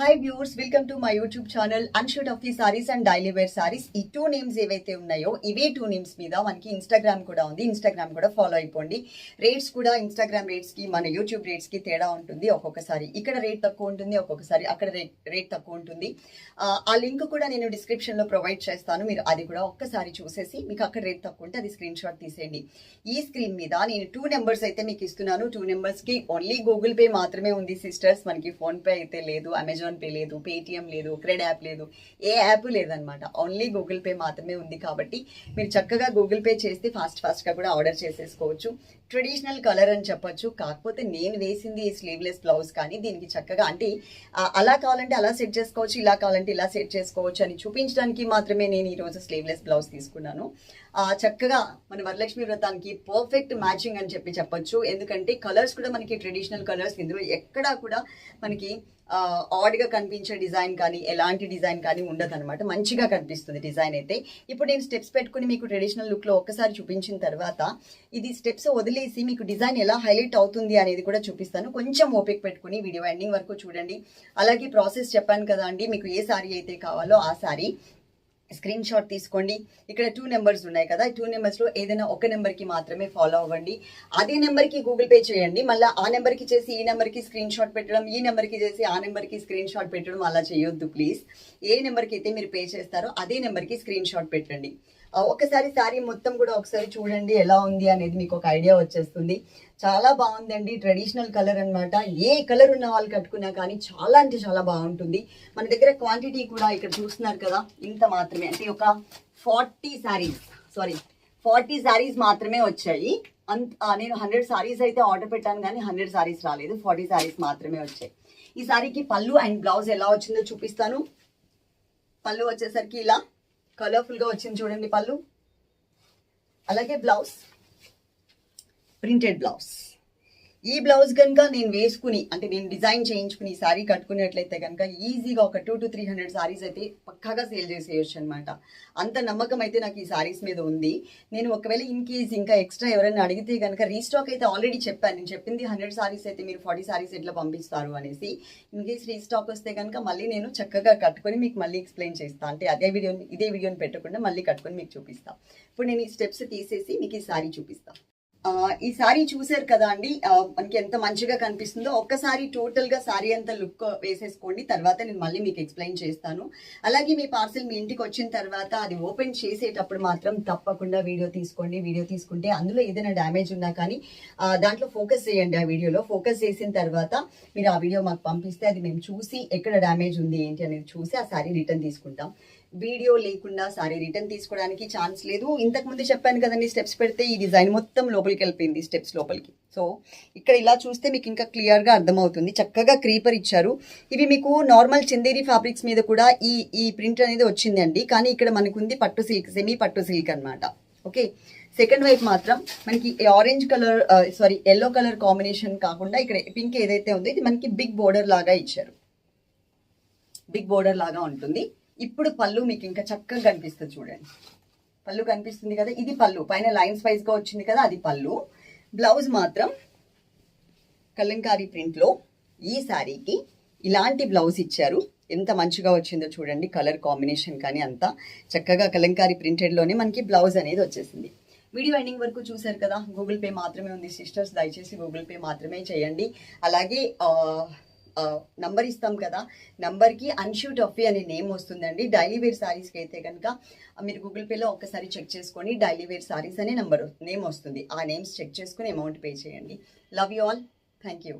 Hi viewers welcome to my YouTube channel అన్షూట్ of the sarees and daily wear sarees ఈ two names ఏవైతే ఉన్నాయో ఇవే two names మీద మనకి ఇన్స్టాగ్రామ్ కూడా ఉంది. ఇన్స్టాగ్రామ్ కూడా ఫాలో అయిపోండి. రేట్స్ కూడా ఇన్స్టాగ్రామ్ రేట్స్కి మన యూట్యూబ్ రేట్స్కి తేడా ఉంటుంది ఒక్కొక్కసారి. ఇక్కడ రేట్ తక్కువ ఉంటుంది ఒక్కొక్కసారి అక్కడ రేట్ రేట్ తక్కువ ఉంటుంది. ఆ, లింక్ కూడా నేను డిస్క్రిప్షన్లో ప్రొవైడ్ చేస్తాను. మీరు అది కూడా ఒక్కసారి చూసేసి మీకు అక్కడ రేట్ తక్కువ ఉంటే అది స్క్రీన్ షాట్ తీసేయండి. ఈ స్క్రీన్ మీద నేను టూ నెంబర్స్ అయితే మీకు ఇస్తున్నాను. టూ నెంబర్స్కి ఓన్లీ గూగుల్ పే మాత్రమే ఉంది సిస్టర్స్ మనకి ఫోన్పే అయితే లేదు అమెజాన్ పే లేదు పేటిఎం లేదు క్రెడ్ యాప్ లేదు. ఏ యాప్ లేదనమాట ఓన్లీ గూగుల్ పే మాత్రమే ఉంది కాబట్టి మీరు చక్కగా గూగుల్ పే చేస్తే ఫాస్ట్ ఫాస్ట్గా కూడా ఆర్డర్ చేసేసుకోవచ్చు. ట్రెడిషనల్ కలర్ అని చెప్పొచ్చు. కాకపోతే నేను వేసింది ఈ స్లీవ్లెస్ బ్లౌజ్ కానీ దీనికి చక్కగా అంటే అలా కావాలంటే అలా సెట్ చేసుకోవచ్చు ఇలా కావాలంటే ఇలా సెట్ చేసుకోవచ్చు అని చూపించడానికి మాత్రమే నేను ఈ రోజు స్లీవ్లెస్ బ్లౌజ్ తీసుకున్నాను. ఆ, చక్కగా మన వరలక్ష్మి వ్రతానికి పర్ఫెక్ట్ మ్యాచింగ్ అని చెప్పి చెప్పొచ్చు. ఎందుకంటే కలర్స్ కూడా మనకి ట్రెడిషనల్ కలర్స్ ఇందులో ఎక్కడా కూడా మనకి ఆడ్గా కనిపించే డిజైన్ కానీ ఎలాంటి డిజైన్ కానీ ఉండదు అనమాట మంచిగా కనిపిస్తుంది డిజైన్ అయితే. ఇప్పుడు నేను స్టెప్స్ పెట్టుకుని మీకు ట్రెడిషనల్ లుక్లో ఒక్కసారి చూపించిన తర్వాత ఇది స్టెప్స్ వదిలి వదిలేసి మీకు డిజైన్ ఎలా హైలైట్ అవుతుంది అనేది కూడా చూపిస్తాను. కొంచెం ఓపిక పెట్టుకుని వీడియో ఎండింగ్ వరకు చూడండి. అలాగే ప్రాసెస్ చెప్పాను కదా అండి మీకు ఏ శారీ అయితే కావాలో ఆ శారీ స్క్రీన్ షాట్ తీసుకోండి. ఇక్కడ టూ నెంబర్స్ ఉన్నాయి కదా. టూ నెంబర్స్లో ఏదైనా ఒక నెంబర్కి మాత్రమే ఫాలో అవ్వండి. అదే నెంబర్కి గూగుల్ పే చేయండి. మళ్ళీ ఆ నెంబర్కి చేసి ఈ నెంబర్కి స్క్రీన్ షాట్ పెట్టడం ఈ నెంబర్కి చేసి ఆ నెంబర్కి స్క్రీన్ షాట్ పెట్టడం అలా చేయొద్దు ప్లీజ్ ఏ నెంబర్కి అయితే మీరు పే చేస్తారో అదే నెంబర్కి స్క్రీన్ షాట్ పెట్టండి. ఒకసారి శారీ మొత్తం కూడా ఒకసారి చూడండి ఎలా ఉంది అనేది మీకు ఒక ఐడియా వచ్చేస్తుంది. చాలా బాగుందండి ట్రెడిషనల్ కలర్ అన్నమాట. ఏ కలర్ ఉన్న వాళ్ళు కట్టుకున్నా కానీ చాలా అంటే చాలా బాగుంటుంది. మన దగ్గర క్వాంటిటీ కూడా ఇక్కడ చూస్తున్నారు కదా ఇంత మాత్రమే. అంటే ఒక forty sarees sorry forty sarees మాత్రమే వచ్చాయి. అంత నేను హండ్రెడ్ శారీస్ అయితే ఆర్డర్ పెట్టాను కానీ హండ్రెడ్ శారీస్ రాలేదు. ఫార్టీ శారీస్ మాత్రమే వచ్చాయి. ఈ సారీకి పళ్ళు అండ్ బ్లౌజ్ ఎలా వచ్చిందో చూపిస్తాను. పళ్ళు వచ్చేసరికి ఇలా కలర్ఫుల్గా వచ్చింది చూడండి పళ్ళు. అలాగే బ్లౌజ్ ప్రింటెడ్ బ్లౌజ్. ఈ బ్లౌజ్ కనుక నేను వేసుకుని అంటే నేను డిజైన్ చేయించుకుని ఈ సారీ కట్టుకునేట్లయితే కనుక ఈజీగా ఒక two to three hundred sarees అయితే పక్కాగా సేల్ చేసేయచ్చు అనమాట అంత నమ్మకం అయితే నాకు ఈ శారీస్ మీద ఉంది. నేను ఒకవేళ ఇన్ కేస్ ఇంకా ఎక్స్ట్రా ఎవరైనా అడిగితే కనుక రీస్టాక్ అయితే ఆల్రెడీ చెప్పాను. నేను చెప్పింది హండ్రెడ్ శారీస్ అయితే మీరు ఫార్టీ శారీస్ ఎట్లా పంపిస్తారు అనేసి. ఇన్ కేస్ రీస్టాక్ వస్తే కనుక మళ్ళీ నేను చక్కగా కట్టుకొని మీకు మళ్ళీ ఎక్స్ప్లెయిన్ చేస్తాను అంటే అదే వీడియోని ఇదే వీడియోని పెట్టకుండా మళ్ళీ కట్టుకొని మీకు చూపిస్తాను ఇప్పుడు నేను ఈ స్టెప్స్ తీసేసి మీకు ఈ శారీ చూపిస్తాను ఈ సారీ చూసారు కదా అండి. మనకి ఎంత మంచిగా కనిపిస్తుందో ఒక్కసారి టోటల్గా సారీ అంతా లుక్ వేసేసుకోండి. తర్వాత నేను మళ్ళీ మీకు ఎక్స్ప్లెయిన్ చేస్తాను. అలాగే మీ పార్సిల్ మీ ఇంటికి వచ్చిన తర్వాత అది ఓపెన్ చేసేటప్పుడు మాత్రం తప్పకుండా వీడియో తీసుకోండి. వీడియో తీసుకుంటే అందులో ఏదైనా డ్యామేజ్ ఉన్నా కానీ దాంట్లో ఫోకస్ చేయండి ఆ వీడియోలో ఫోకస్ చేసిన తర్వాత మీరు ఆ వీడియో మాకు పంపిస్తే అది మేము చూసి ఎక్కడ డ్యామేజ్ ఉంది ఏంటి అనేది చూసి ఆ సారీ రిటర్న్ తీసుకుంటాం. వీడియో లేకుండా సారీ రిటర్న్ తీసుకోవడానికి ఛాన్స్ లేదు. ఇంతకు ముందు చెప్పాను కదండి స్టెప్స్ పెడితే ఈ డిజైన్ మొత్తం లోపల లోపలికి వెళ్ళిపోయింది స్టెప్స్ లోపలికి. సో ఇక్కడ ఇలా చూస్తే మీకు ఇంకా క్లియర్గా అర్థమవుతుంది. చక్కగా క్రీపర్ ఇచ్చారు. ఇవి మీకు నార్మల్ చందేరి ఫ్యాబ్రిక్స్ మీద కూడా ఈ ఈ ప్రింట్ అనేది వచ్చిందండి. కానీ ఇక్కడ మనకుంది పట్టు సిల్క్ సెమీ పట్టు సిల్క్ అన్నమాట. ఓకే సెకండ్ వైపు మాత్రం మనకి orange colour saree yellow colour combination కాకుండా ఇక్కడ పింక్ ఏదైతే ఉందో ఇది మనకి బిగ్ బోర్డర్ లాగా ఇచ్చారు. బిగ్ బోర్డర్ లాగా ఉంటుంది. ఇప్పుడు పళ్ళు మీకు ఇంకా చక్కగా కనిపిస్తుంది చూడండి. పళ్ళు కనిపిస్తుంది కదా ఇది పళ్ళు. పైన లైన్స్ వైజ్గా వచ్చింది కదా అది పళ్ళు. బ్లౌజ్ మాత్రం కలంకారీ ప్రింట్లో ఈ శారీకి ఇలాంటి బ్లౌజ్ ఇచ్చారు. ఎంత మంచిగా వచ్చిందో చూడండి కలర్ కాంబినేషన్ కానీ అంతా. చక్కగా కలంకారీ ప్రింటెడ్లోనే మనకి బ్లౌజ్ అనేది వచ్చేసింది. వీడియో ఎండింగ్ వరకు చూశారు కదా గూగుల్ పే మాత్రమే ఉంది. సిస్టర్స్ దయచేసి గూగుల్ పే మాత్రమే చేయండి. అలాగే నంబర్ ఇస్తాం కదా. నంబర్కి అన్షూట్ టఫీ అనే నేమ్ వస్తుందండి. డైలీ వేర్ సారీస్కి అయితే కనుక మీరు గూగుల్ పేలో ఒక్కసారి చెక్ చేసుకొని డైలీ వేర్ సారీస్ అనే నంబర్ నేమ్ వస్తుంది. ఆ నేమ్స్ చెక్ చేసుకుని అమౌంట్ పే చేయండి. Love you all thank you